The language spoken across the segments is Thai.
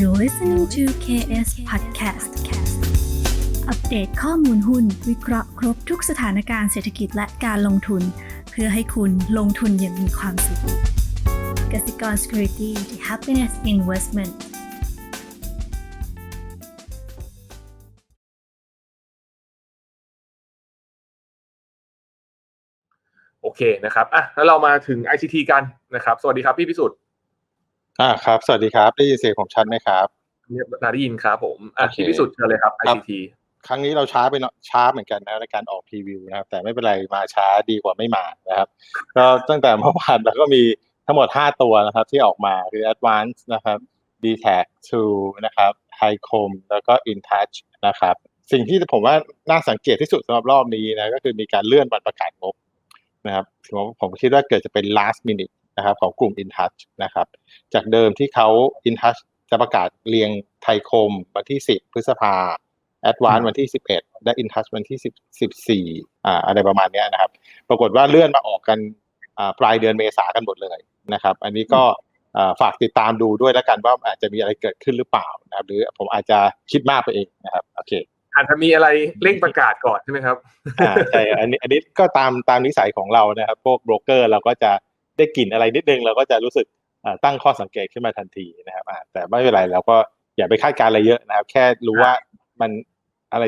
You're listening to KS Podcast อัปเดตข้อมูลหุ้น วิเคราะห์ครบทุกสถานการณ์เศรษฐกิจและการลงทุน เพื่อให้คุณลงทุนอย่างมีความสุขกสิกร Security the Happiness Investment โอเคนะครับอะแล้วเรามาถึง ICT กันนะครับ สวัสดีครับพี่พิสุทธิ์ อ่าครับ สวัสดีครับได้ยินเสียงผมชัดไหมครับเนี่ยนาได้ยินครับผมอะโอเคพี่พิสุทธิ์เชิญเลยครับครับ ICT ครั้งนี้เราช้าไปหน่อยช้าเหมือนกันนะในการออกพรีวิวนะครับ แต่ไม่เป็นไรมาช้าดีกว่าไม่มานะครับก็ตั้งแต่เมื่อวานเราก็มีทั้งหมด 5 ตัวนะครับ ที่ออกมาคือ Advance นะครับ d t a c 2นะครับ Highcom แล้วก็ InTouch นะครับ สิ่งที่ผมว่าน่าสังเกตที่สุดสำหรับรอบนี้นะก็คือมีการเลื่อนวันประกาศงบนะครับผมผมคิดว่าเกิดจะเป็น last minute นะครับของกลุ่ม InTouch นะครับ จากเดิมที่เขา InTouch จะประกาศเรียงไทยคมวันที่ 10 พฤษภา Advance วันที่ 11 และ InTouch วันที่ 10 14อ่าอะไรประมาณเนี้ยนะครับ ปรากฏว่าเลื่อนมาออกกันอ่าปลายเดือนเมษากันหมดเลยนะครับ อันนี้ก็อ่าฝากติดตามดูด้วยแล้วกันว่าอาจจะมีอะไรเกิดขึ้นหรือเปล่านะครับ หรือผมอาจจะคิดมากไปเองนะครับโอเคอาจจะมีอะไรเร่งประกาศก่อนใช่ไหมครับอ่าใช่อันนี้อันนี้ก็ตามตามนิสัยของเรานะครับ พวกโบรกเกอร์เราก็จะ ได้กลิ่นอะไรนิดนึงเราก็จะรู้สึกอ่าตั้งข้อสังเกตขึ้นมาทันทีนะครับอ่าแต่ไม่เป็นไรเราก็อย่าไปคาดการณ์อะไรเยอะนะครับ แค่รู้ว่ามันอะไร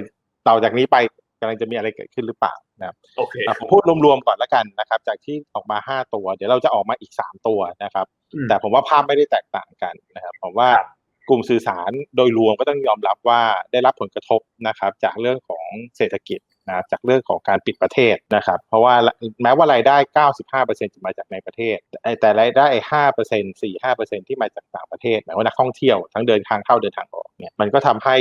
ต่อจากนี้ไปกำลังจะมีอะไรเกิดขึ้นหรือเปล่านะครับโอเคอะผมพูดรวมๆก่อนแล้วกันนะครับ จากที่ออกมา5ตัว เดี๋ยวเราจะออกมาอีก3ตัวนะครับอืมแต่ผมว่าภาพไม่ได้แตกต่างกันนะครับผมว่าครับ กลุ่มสื่อสารโดยรวมก็ต้องยอมรับว่าได้รับผลกระทบนะครับจากเรื่องของเศรษฐกิจนะครับจากเรื่องของการปิดประเทศนะครับ เพราะว่าแม้ว่ารายได้ 95%จะมาจากในประเทศ แต่รายได้ 5% 4-5%ที่มาจากต่างประเทศหมายว่านักท่องเที่ยวทั้งเดินทางเข้าเดินทางออกเนี่ยมันก็ทำให้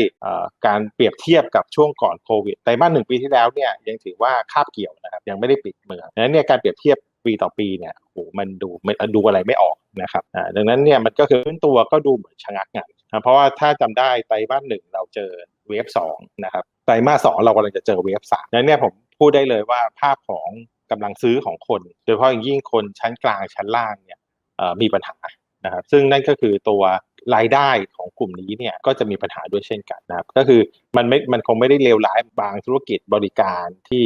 การเปรียบเทียบกับช่วงก่อนโควิดไตรมาสหนึ่งปีที่แล้วเนี่ยยังถือว่าคาบเกี่ยวนะครับยังไม่ได้ปิดเมืองดังนั้นเนี่ยการเปรียบเทียบปีต่อปีเนี่ยโอ้โหมันดูไม่ดูอะไรไม่ออกนะครับดังนั้นเนี่ยมันก็คือพื้นตัวก็ดูเหมือนชะงักงัน นะเพราะว่าถ้าจำได้ไตรมาสหนึ่งเราเจอเวฟสองนะครับไตรมาสสองเรากำลังจะเจอเวฟสามดังนั้นเนี่ยผมพูดได้เลยว่าภาพของกำลังซื้อของคน โดยเฉพาะอย่างยิ่งคนชั้นกลางชั้นล่างเนี่ยมีปัญหานะครับซึ่งนั่นก็คือตัวรายได้ของกลุ่มนี้เนี่ยก็จะมีปัญหาด้วยเช่นกันนะครับก็คือมันไม่มันคงไม่ได้เลวร้ายบางธุรกิจบริการที่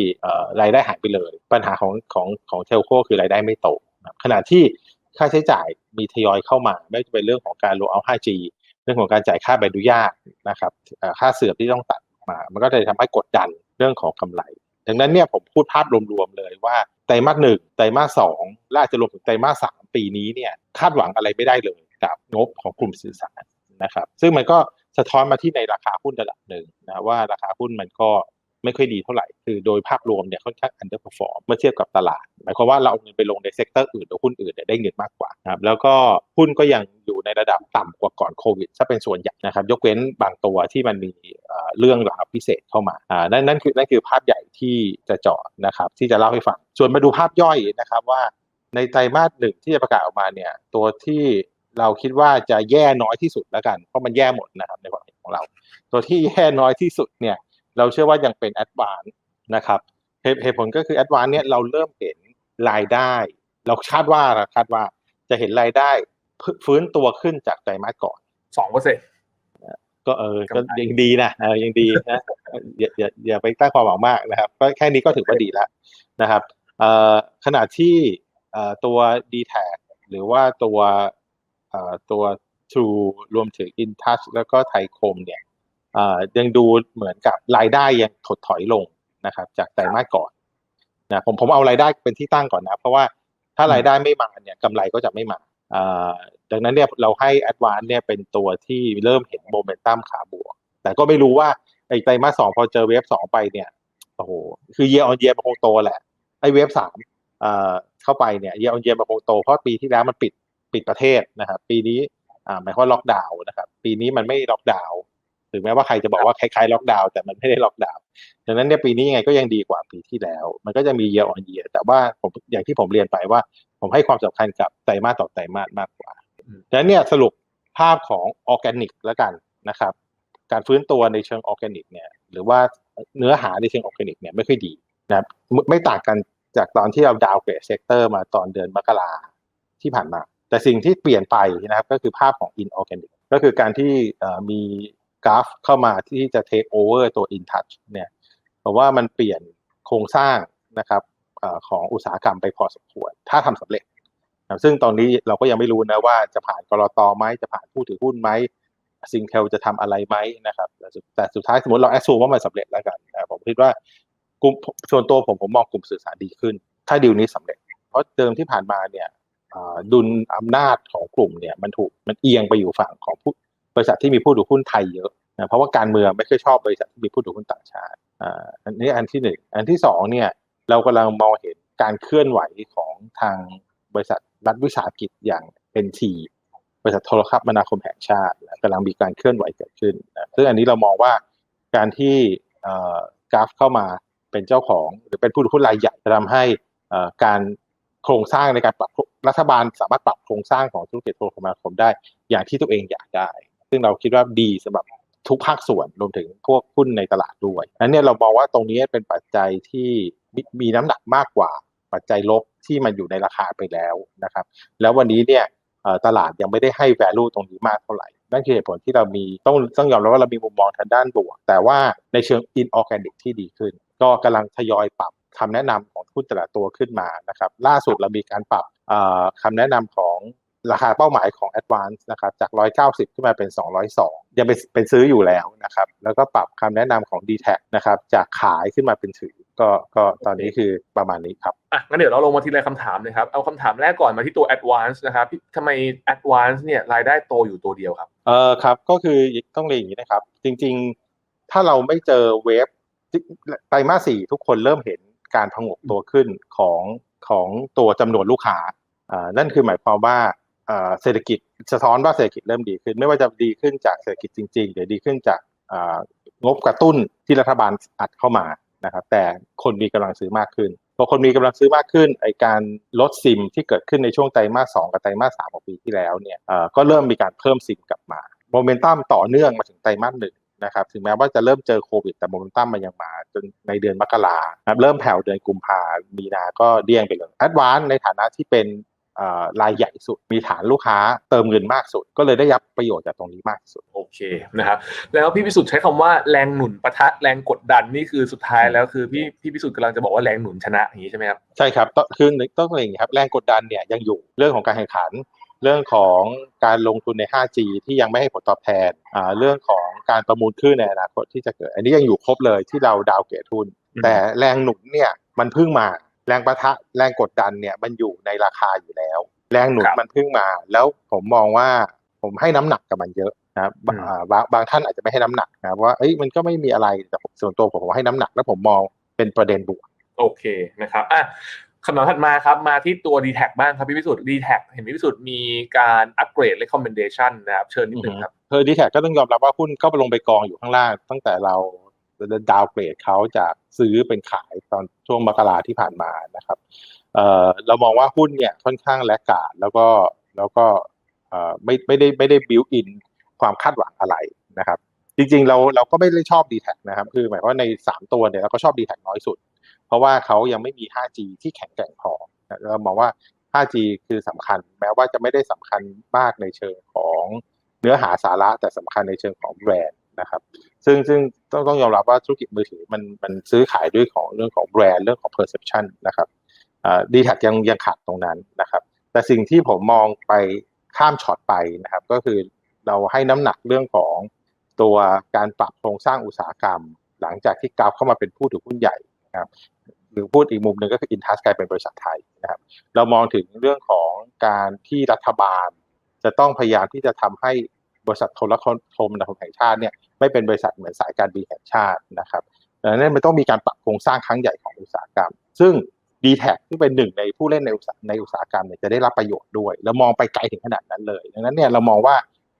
รายได้หายไปเลย ปัญหาของของของเทลโคคือรายได้ไม่โตขณะที่ค่าใช้จ่ายมีทยอยเข้ามา ไม่ว่าจะเป็นเรื่องของการโลเอา 5G เรื่องของการจ่ายค่าใบอนุญาตนะครับค่าเสื่อมที่ต้องตัดมา มันก็จะทำให้กดดันเรื่องของกำไร ดังนั้นเนี่ยผมพูดภาพรวมๆเลยว่าไตรมาสหนึ่งไตรมาสสองและอาจจะรวมถึงไตรมาสสามปีนี้เนี่ยคาดหวังอะไรไม่ได้เลยกับงบของกลุ่มสื่อสารนะครับ ซึ่งมันก็สะท้อนมาที่ในราคาหุ้นระดับหนึ่งนะว่าราคาหุ้นมันก็ ไม่ค่อยดีเท่าไหร่ คือโดยภาพรวมเนี่ยค่อนข้าง underperform เมื่อเทียบกับตลาด หมายความว่าเราเอาเงินไปลงในเซกเตอร์อื่นหรือหุ้นอื่นเนี่ยได้เงินมากกว่านะครับแล้วก็หุ้นก็ยังอยู่ในระดับต่ำกว่าก่อนโควิดถ้าเป็นส่วนใหญ่นะครับ ยกเว้นบางตัวที่มันมีเอ่อเรื่องราวพิเศษเข้ามาอ่านั่นนั่นคือนั่นคือภาพใหญ่ที่จะเจาะนะครับ ที่จะเล่าให้ฟังส่วนมาดูภาพย่อยนะครับว่าในไตรมาสหนึ่งที่จะประกาศออกมาเนี่ยตัวที่เราคิดว่าจะแย่น้อยที่สุดแล้วกัน เพราะมันแย่หมดนะครับในความเห็นของเรา ตัวที่แย่น้อยที่สุดเนี่ย เราเชื่อว่ายังเป็นแอดวานนะครับเหตุเหตุผลก็คือแอดวานเนี่ยเราเริ่มเห็นรายได้ เราคาดว่านะคาดว่าจะเห็นรายได้ฟื้นตัวขึ้นจากไตรมาสก่อนสองเปอร์เซ็นต์ก็เออก็กำไรยังดีนะเออยังดีนะอย่าอย่าอย่าไปตั้งความหวังมากนะครับก็แค่นี้ก็ถือว่าดีแล้วนะครับเอ่อขณะที่เอ่อตัว d t แทหรือว่าตัวเอ่อตัว True รวมถึง InTouch แล้วก็ไทยคมเนี่ยเอ่อ ยังดูเหมือนกับรายได้ยังถดถอยลงนะครับ จากไตรมาสก่อนนะผมผมเอารายได้เป็นที่ตั้งก่อนนะ เพราะว่าถ้ารายได้ไม่มาเนี่ยกำไรก็จะไม่มาดังนั้นเนี่ยเราให้ Advance เนี่ยเป็นตัวที่เริ่มเห็นโมเมนตัมขาบวก แต่ก็ไม่รู้ว่าไอ้ไตรมาสสองพอเจอเวฟสองไปเนี่ยโอ้โหคือ year on year มันคงโตแหละไอ้เวฟสามเข้าไปเนี่ย year on year มันคงโตเพราะปีที่แล้วมันปิดปิดประเทศนะครับปีนี้หมายความล็อกดาวน์นะครับปีนี้มันไม่ล็อกดาวน์ ถึงแม้ว่าใครจะบอกว่าคล้ายๆล็อกดาวน์แต่มันไม่ได้ล็อกดาวน์ดังนั้นเนี่ยปีนี้ยังไงก็ยังดีกว่าปีที่แล้ว มันก็จะมี year on year แต่ว่าผมอย่างที่ผมเรียนไปว่า ผมให้ความสำคัญกับไตรมาสต่อไตรมาสมากกว่าดังนั้นเนี่ยสรุปภาพของออร์แกนิกแล้วกันนะครับ การฟื้นตัวในเชิงออร์แกนิกเนี่ยหรือว่าเนื้อหาในเชิงออร์แกนิกเนี่ยไม่ค่อยดีนะครับไม่ไม่ต่างกันจากตอนที่เราดาวเกรดเซกเตอร์มาตอนเดือนมกราที่ผ่านมา แต่สิ่งที่เปลี่ยนไปนะครับก็คือภาพของ inorganic แก็คือการที่เอ่อมี กราฟเข้ามาที่จะ take over ตัว InTouch เนี่ยผมว่ามันเปลี่ยนโครงสร้างนะครับอของอุตสาหกรรมไปพอสมควร ถ้าทำสำเร็จ ซึ่งตอนนี้เราก็ยังไม่รู้นะว่าจะผ่านกรอตอไหมจะผ่านผู้ถือหุ้นไหมซิงเ l จะทำอะไรไหมนะครับแต่สุดท้ายสมมติเราแอ s ซูมว่ามันสำเร็จแล้วกันนะผมคิดว่ากลุ่มส่วนตัวผมผมมองกลุ่มสื่อสารดีขึ้น ถ้าดีลนี้สำเร็จ เพราะเดิมที่ผ่านมาเนี่ยดุลอำนาจของกลุ่มเนี่ยมันถูกมันเอียงไปอยู่ฝั่งของผู้ บริษัทที่มีผู้ถือหุ้นไทยเยอะนะเพราะว่าการเมืองไม่เคอยชอบบริษัทที่มีผู้ถือหุ้นต่างชาติอ่าอันนี้อันที่หนึ่งอันที่สองเนี่ยเรากำลังมองเห็นการเคลื่อนไหวของทางบริษัทรัฐวิสาหกิจอย่าง NT บริษัทโทรคมนาคมแห่งชาตินะกำลังมีการเคลื่อนไหวเกิดขึ้นนะซึ่งอันนี้เรามองว่าการที่กราฟเข้ามาเป็นเจ้าของ หรือเป็นผู้ถือหุ้นรายใหญ่จะทำให้การโครงสร้างในการปรับรัฐบาลสามารถปรับโครงสร้างของธุรกิจโทรคมนาคมได้อย่างที่ตัวเองอยากได้ ซึ่งเราคิดว่าดีสำหรับทุกภาคส่วนรวมถึงพวกหุ้นในตลาดด้วยอันเนี้ยเรามองว่าตรงนี้เป็นปัจจัยที่มีน้ำหนักมากกว่าปัจจัยลบที่มันอยู่ในราคาไปแล้วนะครับ แล้ววันนี้เนี่ยตลาดยังไม่ได้ให้ value ตรงนี้มากเท่าไหร่ นั่นคือเหตุผลที่เรามีต้องต้องยอมรับว่าเรามีมุมมองทางด้านบวก แต่ว่าในเชิง inorganic ที่ดีขึ้น ก็กำลังทยอยปรับคำแนะนำของหุ้นแต่ละตัวขึ้นมานะครับ ล่าสุดเรามีการปรับเอ่อคำแนะนำของ ราคาเป้าหมายของ Advance นะครับจาก 190 ขึ้นมาเป็น 202 ยังเป็นเป็นซื้ออยู่แล้วนะครับ แล้วก็ปรับคำแนะนำของ d t แทนะครับจากขายขึ้นมาเป็นถือ ก็ก็ตอนนี้คือประมาณนี้ครับอะงั้นเดี๋ยวเราลงมาทีละคำถามเลยครับ เอาคำถามแรกก่อนมาที่ตัว advance นะครับพี่ทำไม advance เนี่ยรายได้โตอยู่ตัวเดียวครับ เออครับ ก็คือต้องเรียนอย่างนี้นะครับ จริงๆ ถ้าเราไม่เจอเวฟไตรมาสสี่ทุกคนเริ่มเห็นการพงกตัวขึ้นของของตัวจำนวนลูกค้าอ่านั่นคือหมายความว่าอ่า เศรษฐกิจสะท้อนว่าเศรษฐกิจเริ่มดีขึ้น ไม่ว่าจะดีขึ้นจากเศรษฐกิจจริงๆหรือดีขึ้นจากงบกระตุ้นที่รัฐบาลอัดเข้ามานะครับแต่คนมีกำลังซื้อมากขึ้นพอคนมีกำลังซื้อมากขึ้นไอการลดซิมที่เกิดขึ้นในช่วงไตรมาสสองกับไตรมาสสามของปีที่แล้วเนี่ยก็เริ่มมีการเพิ่มซิมกลับมาโมเมนตัมต่อเนื่องมาถึงไตรมาสหนึ่งนะครับถึงแม้ว่าจะเริ่มเจอโควิด แต่โมเมนตัมมันยังมาจนในเดือนมกราครับเริ่มแผ่วเดือนกุมภามีนาก็เดี้ยงไปเลยแอดวานในฐานะที่เป็น รายใหญ่สุด มีฐานลูกค้าเติมเงินมากสุด ก็เลยได้รับประโยชน์จากตรงนี้มากที่สุด โอเคนะครับแล้วพี่พิสุทธิ์ใช้คำว่าแรงหนุนปะทะแรงกดดันนี่คือสุดท้ายแล้วคือพี่พี่พิสุทธิ์กำลังจะบอกว่าแรงหนุนชนะอย่างนี้ใช่ไหมครับใช่ครับต้องคือต้องเรียนอย่างนี้ครับแรงกดดันเนี่ยยังอยู่เรื่องของการแข่งขัน เรื่องของการลงทุนใน 5G ที่ยังไม่ให้ผลตอบแทนอ่าเรื่องของการประมูลคลื่นในอนาคตที่จะเกิด อันนี้ยังอยู่ครบเลยที่เราดาวเกตทุนอืมแต่แรงหนุนเนี่ยมันเพิ่งมา แรงประทะแรงกดดันเนี่ยมันอยู่ในราคาอยู่แล้ว แรงหนุนมันเพิ่งมา แล้วผมมองว่าผมให้น้ำหนักกับมันเยอะนะครับบอ่าบางบางท่านอาจจะไม่ให้น้ำหนักนะครับว่าเอ้ยมันก็ไม่มีอะไรแต่ผมส่วนตัวผมผมให้น้ำหนักแล้วผมมองเป็นประเด็นบวกโอเคนะครับอะคำถามถัดมาครับ มาที่ตัว d t แทบ้างครับพี่พิสุทธิ์ d t แทเห็นพี่พิสุทธิ์มีการอัปเกรด recommendation นะครับ เชิญนิดนึงครับเธอดีแท็ก็ต้องยอมรับว่าหุ้นก็ลงไปกองอยู่ข้างล่าง ตั้งแต่เรา ดาวเกรดเขาจากซื้อเป็นขายตอนช่วงมกราที่ผ่านมานะครับเเรามองว่าหุ้นเนี่ยค่อนข้างแลกาดแล้วก็แล้วก็ไม่ไม่ได้ไม่ได้บิวอินความคาดหวังอะไรนะครับ จริงๆเราเราก็ไม่ได้ชอบ d t แท็นะครับ คือหมายว่าใน 3 ตัวเนี่ยเราก็ชอบ d t แท็น้อยสุด เพราะว่าเขายังไม่มี 5G ที่แข็งแกร่งพอเรามองว่า 5G คือสำคัญ แม้ว่าจะไม่ได้สำคัญมากในเชิงของเนื้อหาสาระแต่สำคัญในเชิงของแบรนด์ นะครับ ซึ่งซึ่งต้องต้องยอมรับว่าธุรกิจมือถือมันมันซื้อขายด้วยของเรื่องของแบรนด์เรื่องของ perception นะครับดีแท็ยังยังขาดตรงนั้นนะครับ แต่สิ่งที่ผมมองไปข้ามช็อตไปนะครับ ก็คือเราให้น้ำหนักเรื่องของตัวการปรับโครงสร้างอุตสาหกรรม หลังจากที่กราฟเข้ามาเป็นผู้ถือหุ้นใหญ่นะครับหรือพูดอีกมุมหนึ่งก็คืออินทัสกลายเป็นบริษัทไทยนะครับ เรามองถึงเรื่องของการที่รัฐบาล จะต้องพยายามที่จะทำให้ บริษัทโทรคมนาคมแห่งชาติเนี่ยไม่เป็นบริษัทเหมือนสายการบินแห่งชาตินะครับดังนั้นมันต้องมีการปรับโครงสร้างครั้งใหญ่ของอุตสาหกรรม ซึ่ง d t แทที่เป็นหนึ่งในผู้เล่นในอุตสาหในอุตสาหกรรมเนี่ยจะได้รับประโยชน์ด้วยแล้วมองไปไกลถึงขนาดนั้นเลย ดังนั้นเนี่ยเรามองว่า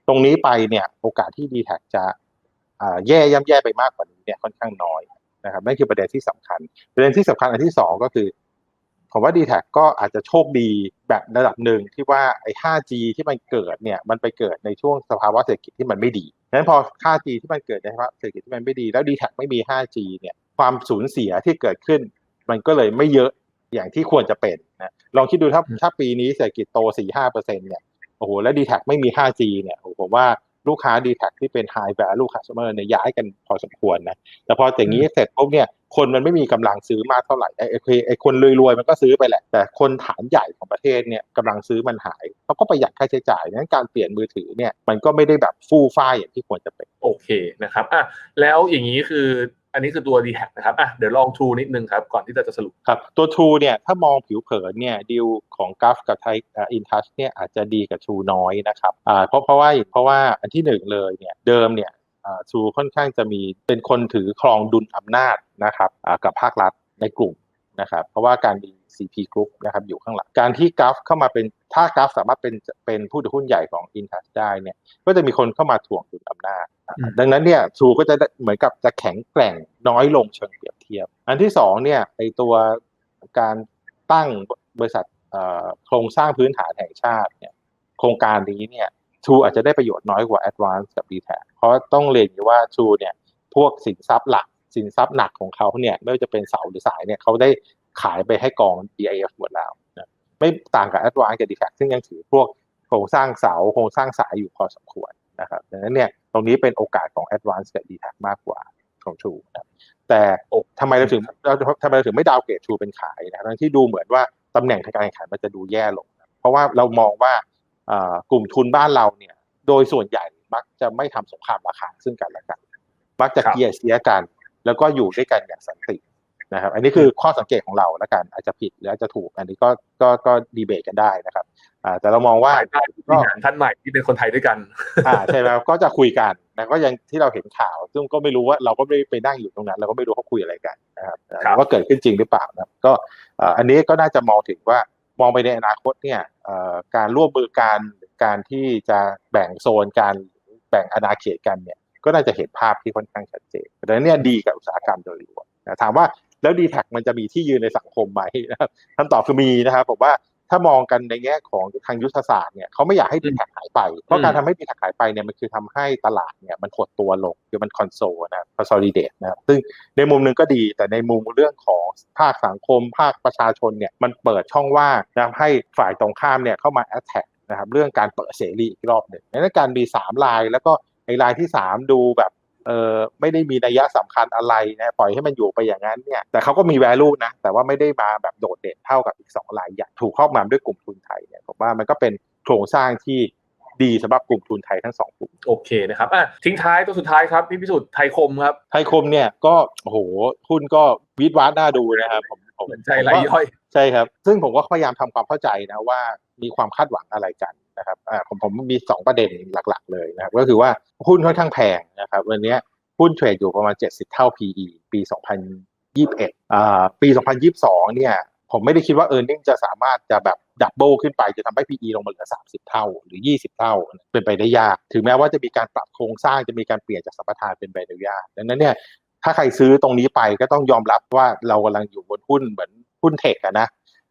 ตรงนี้ไปเนี่ยโอกาสที่ d t แทจะแย่ย่ำแย่ไปมากกว่านี้เนี่ยค่อนข้างน้อยนะครับนั่นคือประเด็นที่สำคัญ ประเด็นที่สำคัญอันที่สองก็คือ ผมว่า d t แทก็อาจจะโชคดีแบบระดับหนึ่งที่ว่าไอ้ 5G ที่มันเกิดเนี่ยมันไปเกิดในช่วงสภาวะเศรษฐกิจที่มันไม่ดีดังนั้นพอ 5G ที่มันเกิดในสภาวะเศรษฐกิจที่มันไม่ดี แล้ว d t แทไม่มี 5G เนี่ยความสูญเสียที่เกิดขึ้น มันก็เลยไม่เยอะอย่างที่ควรจะเป็นนะลองคิดดูถ้าถ้าปีนี้เศรษฐกิจโต 4-5%เนี่ยโอ้โหแล้ว d t แทไม่มี 5G เนี่ยโอ้โหผมว่า ลูกค้า d t แทที่เป็น high value customer เนี่ยย้ายกันพอสมควรนะแต่พออย่างนี้เสร็จปุ๊บเนี่ยคนมันไม่มีกำลังซื้อมากเท่าไหร่ไอ้ไอ้ไอ้คนรวยๆมันก็ซื้อไปแหละ แต่คนฐานใหญ่ของประเทศเนี่ยกำลังซื้อมันหายเขาก็ประหยัดค่าใช้จ่ายนั้นการเปลี่ยนมือถือเนี่ยมันก็ไม่ได้แบบฟู่ฟ้าอย่างที่ควรจะเป็นโอเคนะครับอะแล้วอย่างนี้คือ อันนี้คือตัว d t แทนะครับอะเดี๋ยวลอง True นิดนึงครับ ก่อนที่เราจะสรุปครับ ตัว True เนี่ยถ้ามองผิวเผินเนี่ยดีลของกัฟกับไทยอินทัชเนี่ยอาจจะดีกับ True น้อยนะครับอ่าเพราะเพราะว่าเพราะว่าอันที่หนึ่งเลยเนี่ยเดิมเนี่ยอ่า True ค่อนข้างจะมีเป็นคนถือครองดุลอำนาจนะครับอ่ากับภาครัฐในกลุ่ม นะครับเพราะว่าการมี CP Group นะครับอยู่ข้างหลังการที่กัฟเข้ามาเป็นถ้ากัฟสามารถเป็นเป็นผู้ถือหุ้นใหญ่ของอินทัชได้เนี่ยก็จะมีคนเข้ามาถ่วงดุลอำนาจอืมดังนั้นเนี่ยทรูก็จะได้เหมือนกับจะแข็งแกร่งน้อยลงเชิงเปรียบเทียบ อันที่สองเนี่ยไอตัวการตั้งบริษัทเอ่อโครงสร้างพื้นฐานแห่งชาติเนี่ยโครงการนี้เนี่ยทรูอาจจะได้ประโยชน์น้อยกว่า Advance กับ d t แทเพราะต้องเรียนอย่างนี้ว่าทรูเนี่ยพวกสินทรัพย์หลัก สินทรัพย์หนักของเขาเนี่ยไม่ว่าจะเป็นเสาหรือสายเนี่ยเขาได้ขายไปให้กอง DIF หมดแล้วนะไม่ต่างกับ Advance กับ d t แทซึ่งยังถือพวกโครงสร้างเสาโครงสร้างสายอยู่พอสมควรนะครับดังนั้นเนี่ยตรงนี้เป็นโอกาสของ Advance กับ d t แทมากกว่าของ True นะครับแต่โอ้ทำไมเราถึงเราทำไมเราถึงไม่ดาวเกรด True เป็นขายนะครับทั้งที่ดูเหมือนว่าตำแหน่งทางการแข่งขันมันจะดูแย่ลงนะเพราะว่าเรามองว่าเอ่อกลุ่มทุนบ้านเราเนี่ยโดยส่วนใหญ่มักจะไม่ทำสงครามราคาซึ่งกันและกัน มักจะครับเกลียร์เสียกัน แล้วก็อยู่ด้วยกันอย่างสันตินะครับ อันนี้คือข้อสังเกตของเราแล้วกันอาจจะผิดหรืออาจจะถูก อันนี้ก็ก็ก็ดีเบตกันได้นะครับอ่าแต่เรามองว่าภายใต้ผู้บริหารท่านใหม่ที่เป็นคนไทยด้วยกันอ่าใช่แล้วก็จะคุยกันนะก็ยังที่เราเห็นข่าว ซึ่งก็ไม่รู้ว่าเราก็ไม่ได้ไปนั่งอยู่ตรงนั้น เราก็ไม่รู้เขาคุยอะไรกันนะครับครับว่าเกิดขึ้นจริงหรือเปล่านะก็อ่าอันนี้ก็น่าจะมองถึงว่ามองไปในอนาคตเนี่ยเอ่อการร่วมมือกันการที่จะแบ่งโซนการแบ่งอาณาเขตกันเนี่ย ก็น่าจะเห็นภาพที่ค่อนข้างชัดเจนดังนั้นเนี่ยดีกับอุตสาหกรรมโดยรวมนะถามว่าแล้วดีแท็มันจะมีที่ยืนในสังคมไหมนะครับคำตอบคือมีนะครับผมว่าถ้ามองกันในแง่ของทางยุทธศาสตร์เนี่ยเขาไม่อยากให้ดีแท็หายไป เพราะการทำให้ดีแท็หายไปเนี่ยมันคือทำให้ตลาดเนี่ยมันหดตัวลงคือมันคอนโซลนะครับคอนโซลิเดตนะครับซึ่งในมุมหนึ่งก็ดีแต่ในมุมเรื่องของภาคสังคม ภาคประชาชนเนี่ยมันเปิดช่องว่างนะครับให้ฝ่ายตรงข้ามเนี่ยเข้ามาแอ t แทกนะครับเรื่องการเปิดเสรีอีกรอบหนึ่งดังนั้นการมีสามลายแล้วก็ ไอ้รายที่สามดูแบบเออไม่ได้มีนัยสำคัญอะไรนะปล่อยให้มันอยู่ไปอย่างนั้นเนี่ยแต่เขาก็มี value นะ แต่ว่าไม่ได้มาแบบโดดเด่นเท่ากับอีกสองรายใหญ่ถูกครอบงำด้วยกลุ่มทุนไทยเนี่ยผมว่ามันก็เป็นโครงสร้างที่ดีสำหรับกลุ่มทุนไทยทั้งสองกลุ่มโอเคนะครับอะทิ้งท้ายตัวสุดท้ายครับพี่พิสุทธิ์ไทยคมครับไทยคมเนี่ยก็โอ้โหหุ้นก็วิดวาดน่าดูนะครับผมผมเหมือนใจไหลย่อยใช่ครับ ซึ่งผมก็พยายามทำความเข้าใจนะว่ามีความคาดหวังอะไรกัน นะครับอ่าผมผมมีสองประเด็นหลัก ๆ เลยนะครับ ก็คือว่าหุ้นค่อนข้างแพงนะครับ วันนี้หุ้นเทรดอยู่ประมาณ 70 เท่า PE ปี 2021อ่าปี 2022 เนี่ยผมไม่ได้คิดว่า e a r n i n g จะสามารถจะแบบดับเบิลขึ้นไปจะทำให้ PE ลงมาเหลือ 30 เท่าหรือ 20 เท่า เป็นไปได้ยาก ถึงแม้ว่าจะมีการปรับโครงสร้างจะมีการเปลี่ยนจากสัมปทานเป็นใบอนุญาตดังนั้นเนี่ยถ้าใครซื้อตรงนี้ไปก็ต้องยอมรับว่าเรากำลังอยู่บนหุ้นเหมือนหุ้นเทคนะ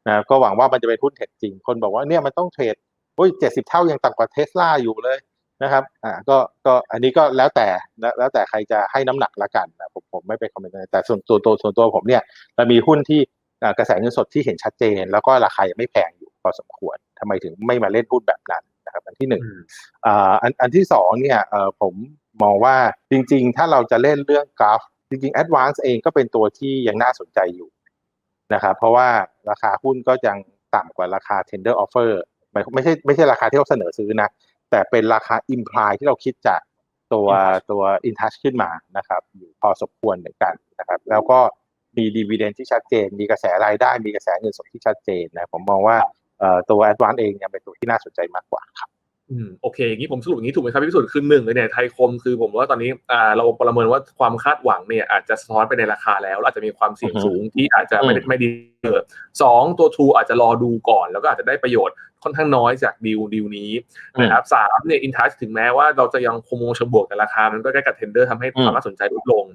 นะก็หวังว่ามันจะเป็นหุ้นเทคจริงคนบอกว่าเนี่ยมันต้องเทรด โอ้ยเจ็ดสิบเท่ายังต่ำกว่าเทสลาอยู่เลยนะครับอ่าก็ก็อันนี้ก็แล้วแต่นะแล้วแต่ใครจะให้น้ำหนักละกันนะผมผมไม่ไปคอมเมนต์อะไรแต่ส่วนตัวตัวส่วนตัวผมเนี่ยเรามีหุ้นที่อ่ากระแสเงินสดที่เห็นชัดเจน แล้วก็ราคายังไม่แพงอยู่พอสมควรทำไมถึงไม่มาเล่นหุ้นแบบนั้นนะครับอันที่หนึ่งอืมอ่าอันอันที่สองเนี่ยเอ่อผมมองว่าจริง ๆ ถ้าเราจะเล่นเรื่องกราฟจริงๆ Advance เองก็เป็นตัวที่ยังน่าสนใจอยู่นะครับเพราะว่าราคาหุ้นก็ยังต่ำกว่าราคา tender offer ไม่ไม่ใช่ไม่ใช่ราคาที่เราเสนอซื้อนะ แต่เป็นราคา imply ที่เราคิดจากตัว InTouch ตัว InTouch ขึ้นมานะครับอยู่พอสมควรเหมือนกันนะครับ แล้วก็มี dividend ที่ชัดเจน มีกระแสรายได้ มีกระแสเงินสดที่ชัดเจนนะผมมองว่าเอ่อตัว Advance เองยังเป็นตัวที่น่าสนใจมากกว่าครับ อืมโอเคอย่างนี้ผมสรุปอย่างนี้ถูกไหมครับพี่พิสุทธิ์คือหนึ่งเลยเนี่ยไทยคมคือผมว่าตอนนี้อ่าเราประเมินว่าความคาดหวังเนี่ยอาจจะสะท้อนไปในราคาแล้วแล้วอาจจะมีความเสี่ยงอือฮึสูงที่อาจจะไม่ได้อืมไม่ดีเกิดสองตัวทูอาจจะรอดูก่อน แล้วก็อาจจะได้ประโยชน์ค่อนข้างน้อยจากดีลดีลนี้นะครับสามเนี่ยอินทัชถึงแม้ว่าเราจะยังคงมองเชิงบวกแต่ราคา มันก็ใกล้กับเทนเดอร์ทำให้อืมความน่าสนใจลดลง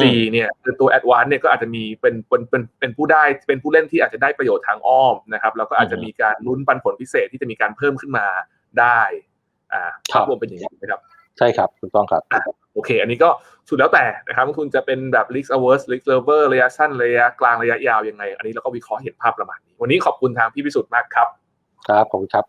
สี่เนี่ยคือตัวแอดวานเนี่ยก็อาจจะมีเป็นเป็นเป็นเป็นผู้ได้เป็นผู้เล่นที่อาจจะได้ประโยชน์ทางอ้อมนะครับแล้วก็อาจจะมีการลุ้นปันผลพิเศษที่จะมีการเพิ่มขึ้นมา ได้อ่าครัภาบพรวมเป็นอย่างนี้นะครับใช่ครับถูกต้องครับโอเค อันนี้ก็สุดแล้วแต่นะครับว่าคุณจะเป็นแบบ risk averse risk lover ระยะสั้นระยะกลางระยะยาวยังไง อันนี้เราก็วิเคราะห์เห็นภาพประมาณนี้ วันนี้ขอบคุณทางพี่พิสุทธิ์มากครับ ครับผมครับ